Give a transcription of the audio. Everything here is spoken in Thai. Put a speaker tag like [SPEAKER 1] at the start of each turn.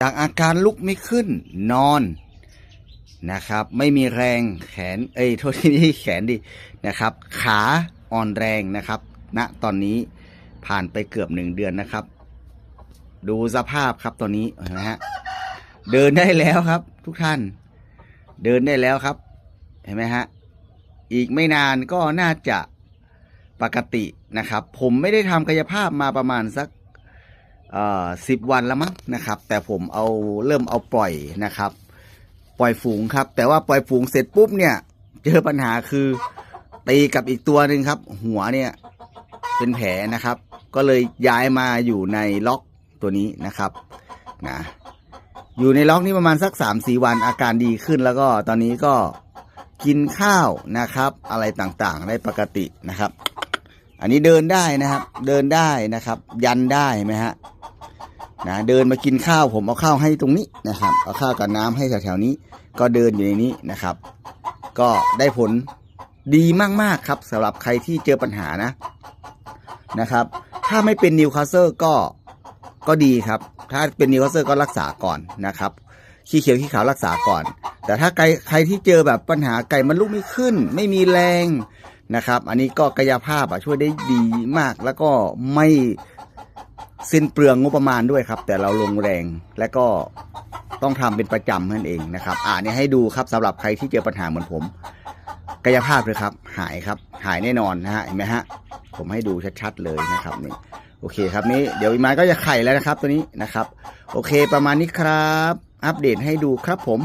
[SPEAKER 1] จากอาการลุกไม่ขึ้นนอนนะครับ ไม่มีแรงแขน เอ้ยโทษทีนี่แขนดินะครับ ขาอ่อนแรงนะครับณตอนนี้ผ่านไปเกือบหนึ่งเดือนนะครับ ดูสภาพครับตอนนี้นไหมฮะเดินได้แล้วครับ ทุกท่าน เดินได้แล้วครับ เห็นไหมฮะอีกไม่นานก็น่าจะปกตินะครับ ผมไม่ได้ทำกายภาพมาประมาณสัก สิบวันแล้วมั้งนะครับ แต่ผมเอาเริ่มเอาปล่อยนะครับ ปล่อยฝูงครับ แต่ว่าปล่อยฝูงเสร็จปุ๊บเนี่ย เจอปัญหาคือตีกับอีกตัวหนึ่งครับ หัวเนี่ยเป็นแผลนะครับ ก็เลยย้ายมาอยู่ในล็อกตัวนี้นะครับนะอยู่ในล็อกนี้ประมาณสักสามสี่วันอาการดีขึ้นแล้วก็ตอนนี้ก็กินข้าวนะครับ อะไรต่างๆ ได้ปกตินะครับ อันนี้เดินได้นะครับ เดินได้นะครับ ยันได้ไหมฮะนะเดินมากินข้าวผมเอาข้าวให้ตรงนี้นะครับ เอาข้าวกับน้ำให้แถวๆนี้ ก็เดินอยู่ในนี้นะครับ ก็ได้ผลดีมากๆครับสำหรับใครที่เจอปัญหานะนะครับ ถ้าไม่เป็นนิวคาสเซิลก็ก็ดีครับ ถ้าเป็นนิวคาสเซิลก็รักษาก่อนนะครับขี้เขียวขี้ขาวรักษาก่อน แต่ถ้าใครใครที่เจอแบบปัญหาไก่มันลุกไม่ขึ้น ไม่มีแรง นะครับ อันนี้ก็กายภาพอะช่วยได้ดีมากแล้วก็ไม่สิ้นเปลืองงบประมาณด้วยครับ แต่เราลงแรงและก็ต้องทำเป็นประจำนั่นเองนะครับ อ่านี่ให้ดูครับสำหรับใครที่เจอปัญหาเหมือนผม กายภาพเลยครับ หายครับ หายแน่นอนนะฮะเห็นไหมฮะผมให้ดูชัดๆเลยนะครับนี่โอเคครับนี้เดี๋ยวอีกไม้ก็จะไข่แล้วนะครับตัวนี้นะครับ โอเคประมาณนี้ครับ อัปเดตให้ดูครับผม